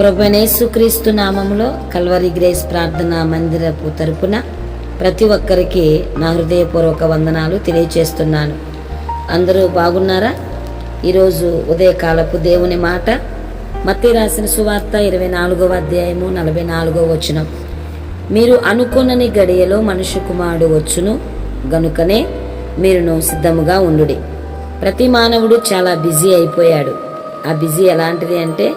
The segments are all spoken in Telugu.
ప్రభునేసుక్రీస్తు నామములో కల్వరి గ్రేస్ ప్రార్థన మందిరపు తరపున ప్రతి ఒక్కరికి నా హృదయపూర్వక వందనాలు తెలియచేస్తున్నాను. అందరూ బాగున్నారా? ఈరోజు ఉదయకాలపు దేవుని మాట మత్తి రాసిన సువార్త ఇరవై నాలుగవ అధ్యాయము నలభై నాలుగవ వచనం. మీరు అనుకున్నని గడియలో మనుషు కుమారుడు వచ్చును గనుకనే మీరును సిద్ధముగా ఉండుడి. ప్రతి మానవుడు చాలా బిజీ అయిపోయాడు. ఆ బిజీ ఎలాంటిది అంటే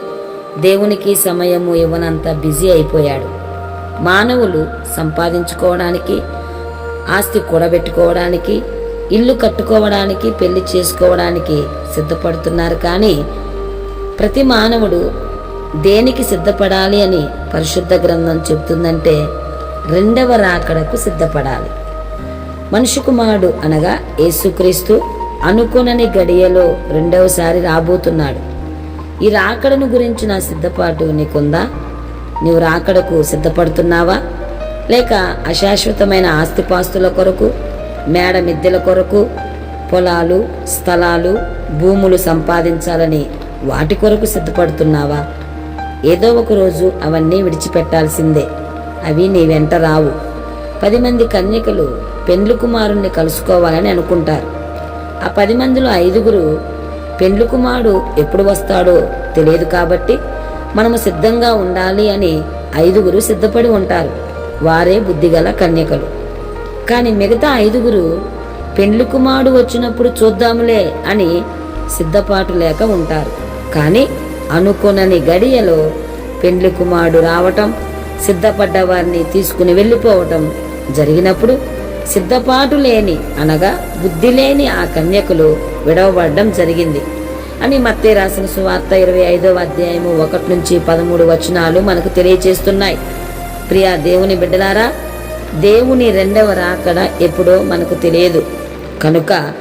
దేవునికి సమయము ఇవ్వనంత బిజీ అయిపోయాడు. మానవులు సంపాదించుకోవడానికి ఆస్తి కూడబెట్టుకోవడానికి ఇల్లు కట్టుకోవడానికి పెళ్ళి చేసుకోవడానికి సిద్ధపడుతున్నారు కానీ ప్రతి మానవుడు దేనికి సిద్ధపడాలి అని పరిశుద్ధ గ్రంథం చెబుతుందంటే రెండవ రాకడకు సిద్ధపడాలి. మనిషి కుమారుడు అనగా యేసుక్రీస్తు అనుకునని గడియలో రెండవసారి రాబోతున్నాడు. ఈ రాకడను గురించి నా సిద్ధపాటు నీకుందా? నీవు రాకడకు సిద్ధపడుతున్నావా? లేక అశాశ్వతమైన ఆస్తిపాస్తుల కొరకు మేడ మిద్దెల కొరకు పొలాలు స్థలాలు భూములు సంపాదించాలని వాటి కొరకు సిద్ధపడుతున్నావా? ఏదో ఒక రోజు అవన్నీ విడిచిపెట్టాల్సిందే. అవి నీ వెంట రావు. పది మంది కన్యకలు పెండ్లు కుమారుణ్ణి కలుసుకోవాలని అనుకుంటారు. ఆ పది మందిలో ఐదుగురు పెండ్లు కుమారుడు ఎప్పుడు వస్తాడో తెలియదు కాబట్టి మనము సిద్ధంగా ఉండాలి అని ఐదుగురు సిద్ధపడి ఉంటారు. వారే బుద్ధిగల కన్యకలు. కానీ మిగతా ఐదుగురు పెండ్లి కుమారుడు వచ్చినప్పుడు చూద్దాములే అని సిద్ధపాటు లేక ఉంటారు. కానీ అనుకునని గడియలో పెండ్లి కుమారుడు రావటం సిద్ధపడ్డ వారిని తీసుకుని వెళ్ళిపోవటం జరిగినప్పుడు సిద్ధపాటు లేని అనగా బుద్ధి లేని ఆ కన్యకులు విడవబడడం జరిగింది. అని మత్తే రాసిన సువార్త ఇరవై ఐదవ అధ్యాయము ఒకటి నుంచి పదమూడు వచనాలు మనకు తెలియచేస్తున్నాయి. ప్రియా దేవుని బిడ్డలారా దేవుని రెండవ రాకడ ఎప్పుడో మనకు తెలియదు. కనుక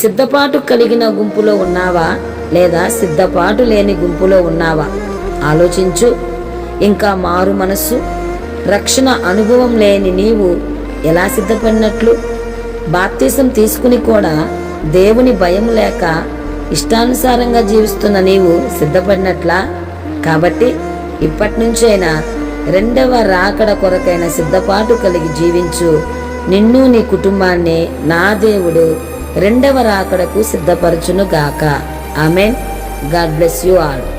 సిద్ధపాటు కలిగిన గుంపులో ఉన్నావా లేదా సిద్ధపాటు లేని గుంపులో ఉన్నావా? ఆలోచించు. ఇంకా మారు మనస్సు. రక్షణ అనుభవం లేని నీవు ఎలా సిద్ధపడినట్లు? బాప్తీసం తీసుకుని కూడా దేవుని భయం లేక ఇష్టానుసారంగా జీవిస్తున్న నీవు సిద్ధపడినట్లా? కాబట్టి ఇప్పటి నుంచైనా రెండవ రాకడ కొరకైన సిద్ధపాటు కలిగి జీవించు. నిన్ను నీ కుటుంబాన్ని నా దేవుడు రెండవ రాకడకు సిద్ధపరచును గాక amen. God bless you all.